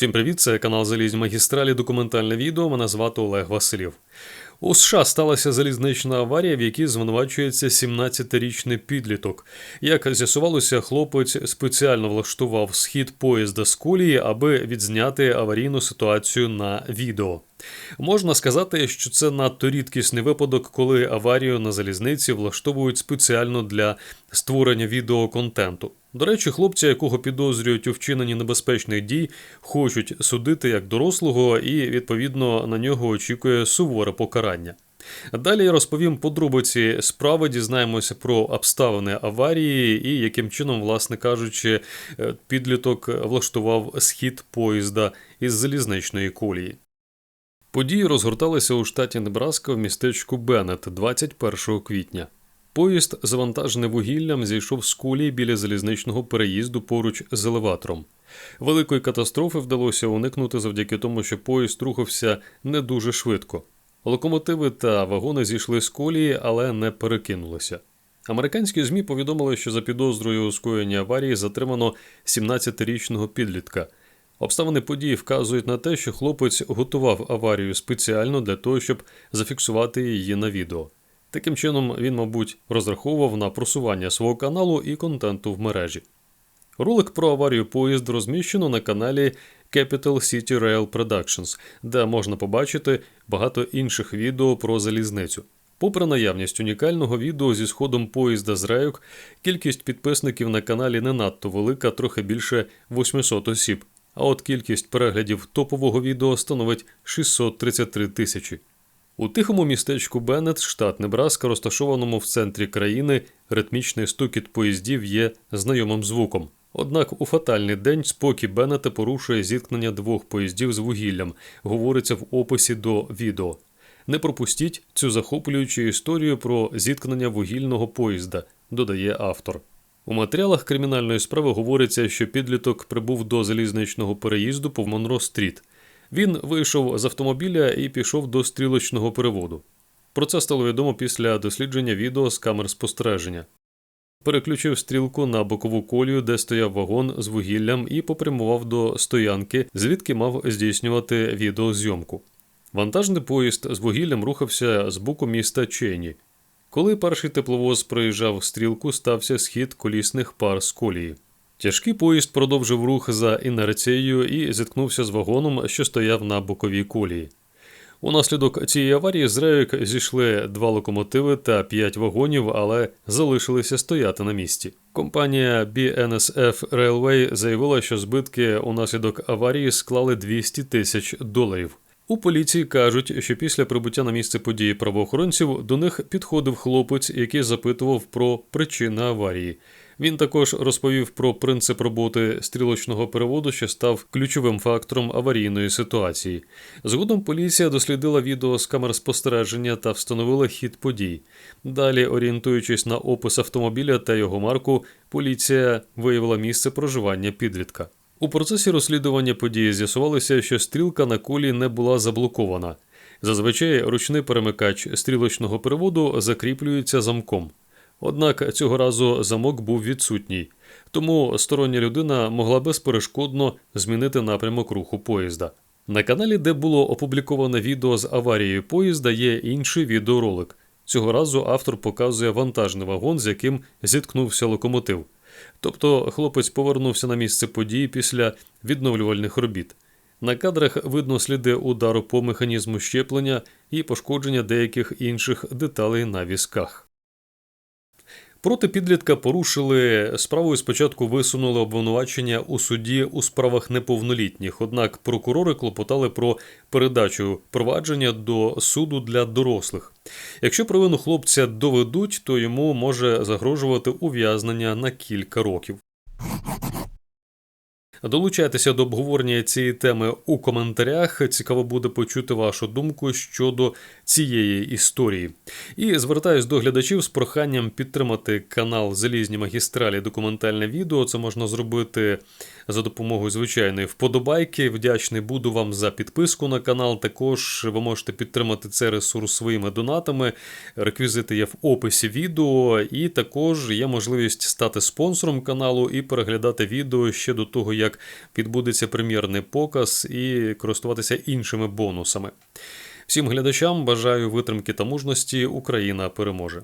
Всім привіт, це канал Залізні Магістралі, документальне відео. Мене звати Олег Василів. У США сталася залізнична аварія, в якій звинувачується 17-річний підліток. Як з'ясувалося, хлопець спеціально влаштував схід поїзда з колії, аби відзняти аварійну ситуацію на відео. Можна сказати, що це надто рідкісний випадок, коли аварію на залізниці влаштовують спеціально для створення відеоконтенту. До речі, хлопця, якого підозрюють у вчиненні небезпечних дій, хочуть судити як дорослого, і відповідно на нього очікує суворе покарання. Далі я розповім подробиці справи, дізнаємося про обставини аварії і яким чином, власне кажучи, е, підліток влаштував схід поїзда із залізничної колії. Події розгорталися у штаті Небраска в містечку Беннет 21 квітня. Поїзд, завантажений вугіллям, зійшов з колії біля залізничного переїзду поруч з елеватором. Великої катастрофи вдалося уникнути завдяки тому, що поїзд рухався не дуже швидко. Локомотиви та вагони зійшли з колії, але не перекинулися. Американські ЗМІ повідомили, що за підозрою у скоєнні аварії затримано 17-річного підлітка. Обставини події вказують на те, що хлопець готував аварію спеціально для того, щоб зафіксувати її на відео. Таким чином, він, мабуть, розраховував на просування свого каналу і контенту в мережі. Ролик про аварію поїзд розміщено на каналі Capital City Rail Productions, де можна побачити багато інших відео про залізницю. Попри наявність унікального відео зі сходом поїзда з рейок, кількість підписників на каналі не надто велика, трохи більше 800 осіб. А от кількість переглядів топового відео становить 633 тисячі. У тихому містечку Беннет, штат Небраска, розташованому в центрі країни, ритмічний стукіт поїздів є знайомим звуком. Однак у фатальний день спокій Беннета порушує зіткнення двох поїздів з вугіллям, говориться в описі до відео. Не пропустіть цю захоплюючу історію про зіткнення вугільного поїзда, додає автор. У матеріалах кримінальної справи говориться, що підліток прибув до залізничного переїзду по Монро-стріт. Він вийшов з автомобіля і пішов до стрілочного переводу. Про це стало відомо після дослідження відео з камер спостереження. Переключив стрілку на бокову колію, де стояв вагон з вугіллям, і попрямував до стоянки, звідки мав здійснювати відеозйомку. Вантажний поїзд з вугіллям рухався з боку міста Чені. Коли перший тепловоз проїжджав стрілку, стався схід колісних пар з колії. Тяжкий поїзд продовжив рух за інерцією і зіткнувся з вагоном, що стояв на боковій колії. Унаслідок цієї аварії з рейок зійшли два локомотиви та п'ять вагонів, але залишилися стояти на місці. Компанія BNSF Railway заявила, що збитки унаслідок аварії склали 200 тисяч доларів. У поліції кажуть, що після прибуття на місце події правоохоронців до них підходив хлопець, який запитував про причини аварії. Він також розповів про принцип роботи стрілочного переводу, що став ключовим фактором аварійної ситуації. Згодом поліція дослідила відео з камер спостереження та встановила хід подій. Далі, орієнтуючись на опис автомобіля та його марку, поліція виявила місце проживання підлітка. У процесі розслідування події з'ясувалося, що стрілка на колі не була заблокована. Зазвичай ручний перемикач стрілочного переводу закріплюється замком. Однак цього разу замок був відсутній, тому стороння людина могла безперешкодно змінити напрямок руху поїзда. На каналі, де було опубліковане відео з аварією поїзда, є інший відеоролик. Цього разу автор показує вантажний вагон, з яким зіткнувся локомотив. Тобто хлопець повернувся на місце події після відновлювальних робіт. На кадрах видно сліди удару по механізму щеплення і пошкодження деяких інших деталей на візках. Проти підлітка порушили справою. Спочатку висунули обвинувачення у суді у справах неповнолітніх. Однак прокурори клопотали про передачу провадження до суду для дорослих. Якщо провину хлопця доведуть, то йому може загрожувати ув'язнення на кілька років. Долучайтеся до обговорення цієї теми у коментарях. Цікаво буде почути вашу думку щодо цієї історії. І звертаюсь до глядачів з проханням підтримати канал Залізні магістралі документальне відео. Це можна зробити за допомогою звичайної вподобайки. Вдячний буду вам за підписку на канал. Також ви можете підтримати цей ресурс своїми донатами. Реквізити є в описі відео, і також є можливість стати спонсором каналу і переглядати відео ще до того, як як відбудеться прем'єрний показ і користуватися іншими бонусами. Всім глядачам бажаю витримки та мужності. Україна переможе.